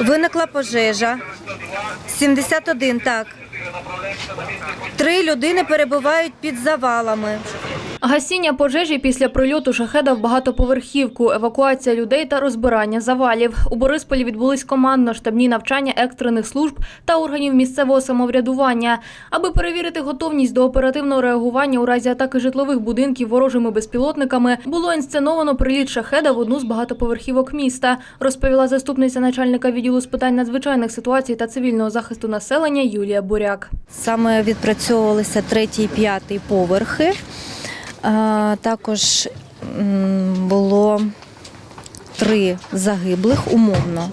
Виникла пожежа. 71, так. Три людини перебувають під завалами. Гасіння пожежі після прильоту шахеда в багатоповерхівку, евакуація людей та розбирання завалів. У Борисполі відбулись командно-штабні навчання екстрених служб та органів місцевого самоврядування. Аби перевірити готовність до оперативного реагування у разі атаки житлових будинків ворожими безпілотниками, було інсценовано приліт шахеда в одну з багатоповерхівок міста, розповіла заступниця начальника відділу з питань надзвичайних ситуацій та цивільного захисту населення Юлія Буряк. Саме відпрацьовувалися третій і п'ятий поверхи. Також було три загиблих умовно,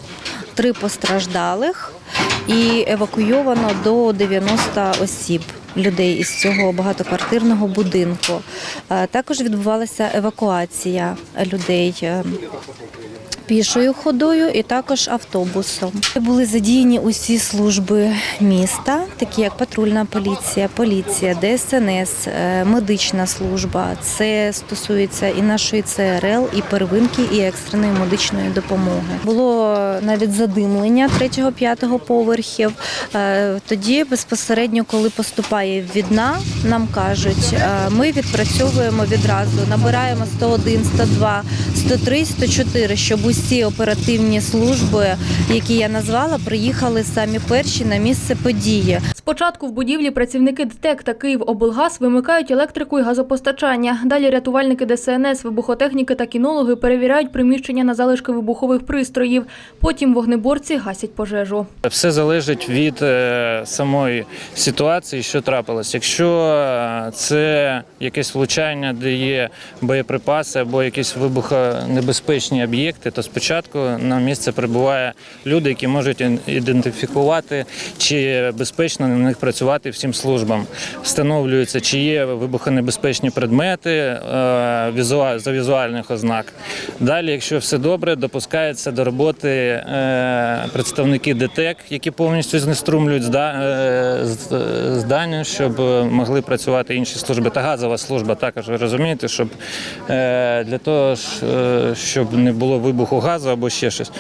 три постраждалих і евакуйовано до 90 осіб. Людей із цього багатоквартирного будинку. Також відбувалася евакуація людей е, пішою ходою і також автобусом. Були задіяні усі служби міста, такі як патрульна поліція, поліція, ДСНС, е, медична служба. Це стосується і нашої ЦРЛ, і первинки, і екстреної медичної допомоги. Було навіть задимлення третього-п'ятого поверхів. Е, Тоді безпосередньо, коли поступає відна, нам кажуть, е, ми відпрацьовуємо відразу, набираємо 101, 102, 103, 104, щоб усі оперативні служби, які я назвала, приїхали самі перші на місце події. Спочатку в будівлі працівники ДТЕК та Київоблгаз вимикають електрику і газопостачання. Далі рятувальники ДСНС, вибухотехніки та кінологи перевіряють приміщення на залишки вибухових пристроїв. Потім вогнеборці гасять пожежу. Все залежить від е, самої ситуації, що трапилось. Якщо е, це якесь влучання, де є боєприпаси або якісь вибухонебезпечні об'єкти, то спочатку на місце прибуває люди, які можуть ідентифікувати, чи безпечно на них працювати всім службам. Встановлюється, чи є вибухонебезпечні предмети е, за візуальних ознак. Далі, якщо все добре, допускається до роботи е, представники ДТЕК, які повністю знеструмлюють е, здання, щоб могли працювати інші служби. Та газова служба також ви розумієте, щоб для того, щоб не було вибуху газу або ще щось.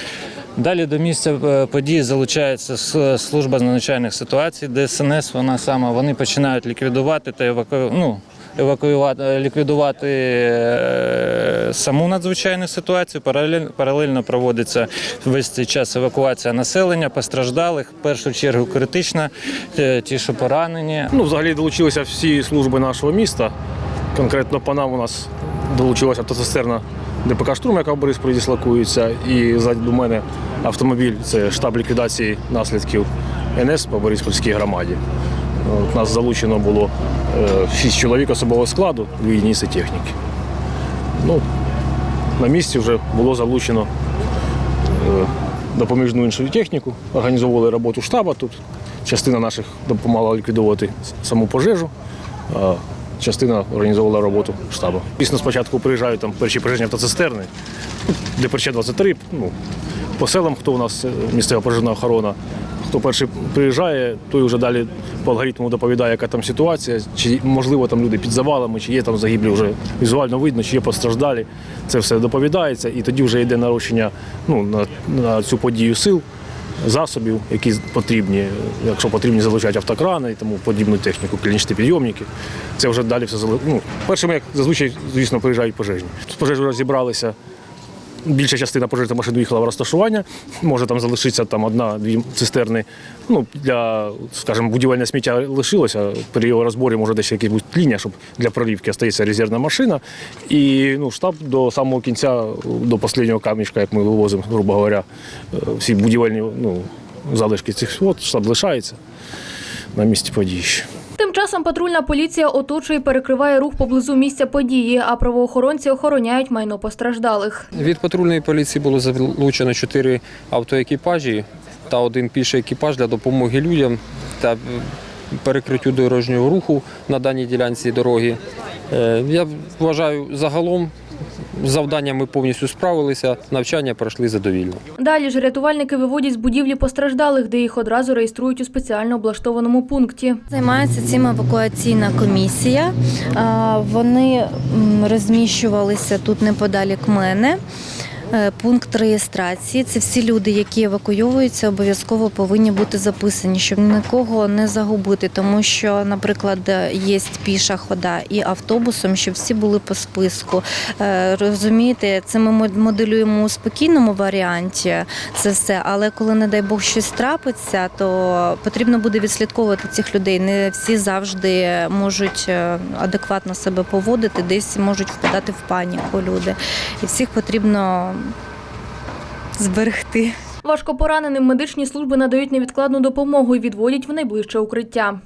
Далі до місця е, події залучається служба з надзвичайних ситуацій, ДСНС, вона сама вони починають ліквідувати та еваку... ну, евакуювати, е, ліквідувати е, саму надзвичайну ситуацію. Паралельно проводиться весь цей час евакуація населення, постраждалих, в першу чергу критична, ті, що поранені. Ну, взагалі долучилися всі служби нашого міста. Конкретно по нам у нас долучилася автоцистерна ДПК «Штурм», яка в Борисполі дислокується. І ззаду мене автомобіль це штаб ліквідації наслідків НС по Бориспільській громаді. От, нас залучено було е, шість чоловік особового складу, дві единиці техніки. Ну, на місці вже було залучено е, допоміжну іншу техніку, організовували роботу штабу тут. Частина наших допомагала ліквідувати саму пожежу, частина організовувала роботу штабу. Звісно, спочатку приїжджають там перші пожежні автоцистерни, ДПЧ-23, ну, по селам, хто у нас е, місцева пожежна охорона. Хто перший приїжджає, той вже далі по алгоритму доповідає, яка там ситуація, чи можливо там люди під завалами, чи є там загиблі вже візуально видно, чи є постраждалі. Це все доповідається, і тоді вже йде нарощення ну, на, на цю подію сил, засобів, які потрібні. Якщо потрібні залучати автокрани і тому подібну техніку, клінічні підйомники. Це вже далі все зали- ну, Першими, як зазвичай, звісно, приїжджають пожежні. З пожежою розібралися. Більша частина пожежних машин виїхала в розташування. Може там залишиться там одна-дві цистерни. Ну, для, скажімо, будівельне сміття лишилося. При його розборі може десь якась буде лінія, щоб для пролівки остається резервна машина. І ну, штаб до самого кінця, до останнього камішка, як ми вивозимо, грубо говоря, е, всі будівельні ну, залишки цих вод, штаб лишається на місці події. Тим часом патрульна поліція оточує і перекриває рух поблизу місця події, а правоохоронці охороняють майно постраждалих. Від патрульної поліції було залучено чотири автоекіпажі та один піший екіпаж для допомоги людям та е, перекриттю дорожнього руху на даній ділянці дороги. Е, Я вважаю, загалом з завданням ми повністю справилися, навчання пройшли задовільно. Далі ж рятувальники виводять з будівлі постраждалих, де їх одразу реєструють у спеціально облаштованому пункті. Займається цим евакуаційна комісія. Вони розміщувалися тут неподалік мене. Е, Пункт реєстрації це всі люди, які евакуйовуються, обов'язково повинні бути записані, щоб нікого не загубити, тому що, наприклад, є піша хода і автобусом, щоб всі були по списку. Е, Розумієте, це ми мод- моделюємо у спокійному варіанті це все. Але коли, не дай Бог, щось трапиться, то потрібно буде відслідковувати цих людей. Не всі завжди можуть е, адекватно себе поводити, десь можуть впадати в паніку люди. І всіх потрібно зберегти. Важкопораненим медичні служби надають невідкладну допомогу і відводять в найближче укриття.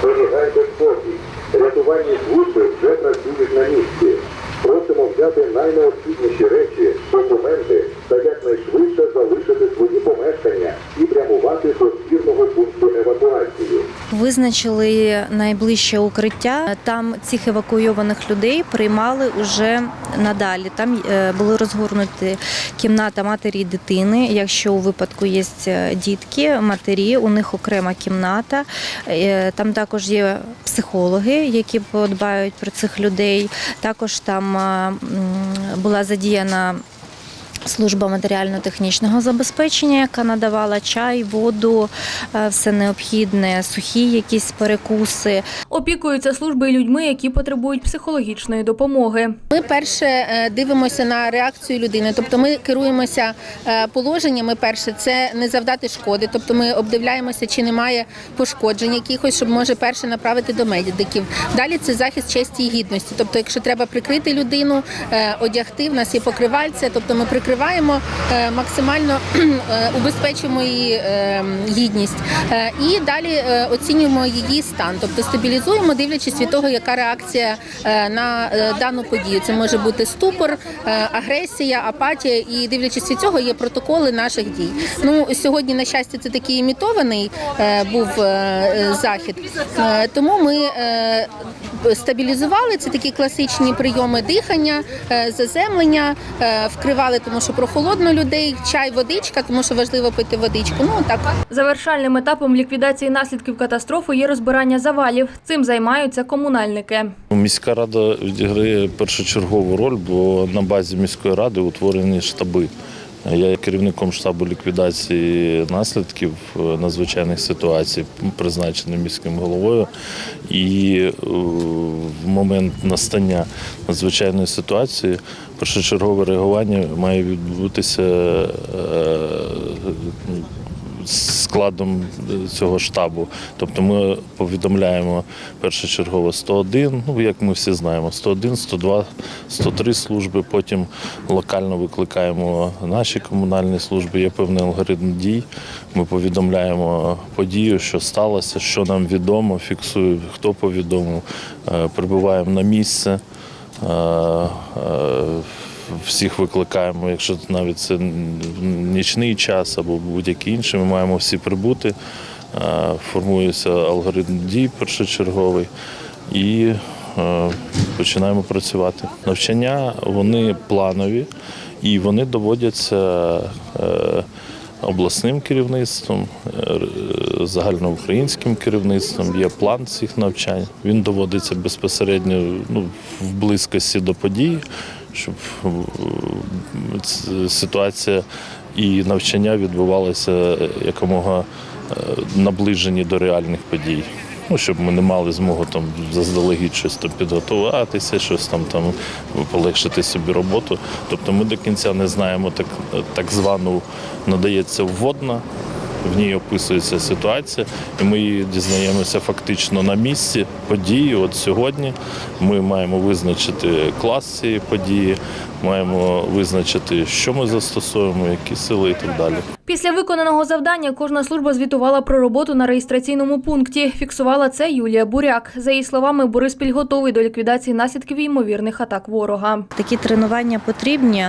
Зберігайте спокій. Рятувальні служби вже працюють на місці. Просимо взяти найнеобхідніші речі, документи та якнайшвидше залишити свої помешкання і прямувати до спірного пункту евакуації. Визначили найближче укриття. Там цих евакуйованих людей приймали уже надалі. Там е, були розгорнуті кімната матері і дитини. Якщо у випадку є е, дітки, матері, у них окрема кімната. Е, Там також є психологи, які подбають про цих людей. Також там була задіяна. Служба матеріально-технічного забезпечення, яка надавала чай, воду, е, все необхідне, сухі якісь перекуси. Опікуються служби людьми, які потребують психологічної допомоги. Ми перше е, дивимося на реакцію людини, тобто ми керуємося е, положеннями. Перше це не завдати шкоди, тобто ми обдивляємося, чи немає пошкоджень якихось, щоб може перше направити до медиків. Далі це захист честі і гідності. Тобто, якщо треба прикрити людину, е, одягти, в нас є покривальця, тобто ми прикриваємо максимально убезпечуємо її гідність і далі оцінюємо її стан, тобто стабілізуємо, дивлячись від того, яка реакція е, на е, дану подію. Це може бути ступор, е, агресія, апатія, і дивлячись від цього, є протоколи наших дій. Ну сьогодні, на щастя, це такий імітований був захід. Тому ми стабілізували це такі класичні прийоми дихання, е, заземлення, е, вкривали, тому що прохолодно людей, чай, водичка, тому що важливо пити водичку. Ну так. Завершальним етапом ліквідації наслідків катастрофи є розбирання завалів. Цим займаються комунальники. Міська рада відіграє першочергову роль, бо на базі міської ради утворені штаби. Я є керівником штабу ліквідації наслідків е, надзвичайних ситуацій, призначений міським головою. І е, в момент настання надзвичайної ситуації першочергове реагування має відбутися е, складом цього штабу. Тобто ми повідомляємо першочергово 101, ну як ми всі знаємо, 101, 102, 103 служби. Потім локально викликаємо наші комунальні служби. Є певний алгоритм дій. Ми повідомляємо подію, що сталося, що нам відомо, фіксуємо, хто повідомив, Е, прибуваємо на місце. Всіх викликаємо, якщо навіть це нічний час або будь-який інший, ми маємо всі прибути. Е, Формується алгоритм дій першочерговий і е, починаємо працювати. Навчання вони планові і вони доводяться е, обласним керівництвом, загальноукраїнським керівництвом. Є план цих навчань. Він доводиться безпосередньо ну, в близькості до подій, щоб е, ситуація і навчання відбувалося якомога е, наближені до реальних подій. Ну, щоб ми не мали змогу там заздалегідь щось там підготуватися, щось там там полегшити собі роботу. Тобто ми до кінця не знаємо так, так звану надається вводна, в ній описується ситуація, і ми її дізнаємося фактично на місці події. От сьогодні ми маємо визначити клас цієї події, маємо визначити, що ми застосуємо, які сили і так далі. Після виконаного завдання кожна служба звітувала про роботу на реєстраційному пункті. Фіксувала це Юлія Буряк. За її словами, Бориспіль готовий до ліквідації наслідків ймовірних атак ворога. Такі тренування потрібні,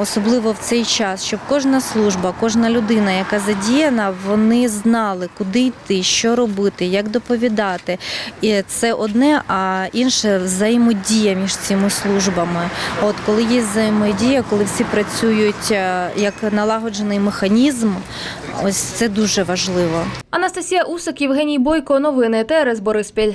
особливо в цей час, щоб кожна служба, кожна людина, яка задіяна, вони знали, куди йти, що робити, як доповідати. І це одне, а інше взаємодія між цими службами. От коли є взаємодія, коли всі працюють е, як налагоджений механізм, ось це дуже важливо. Анастасія Усик, Євгеній Бойко. Новини ТРС Бориспіль.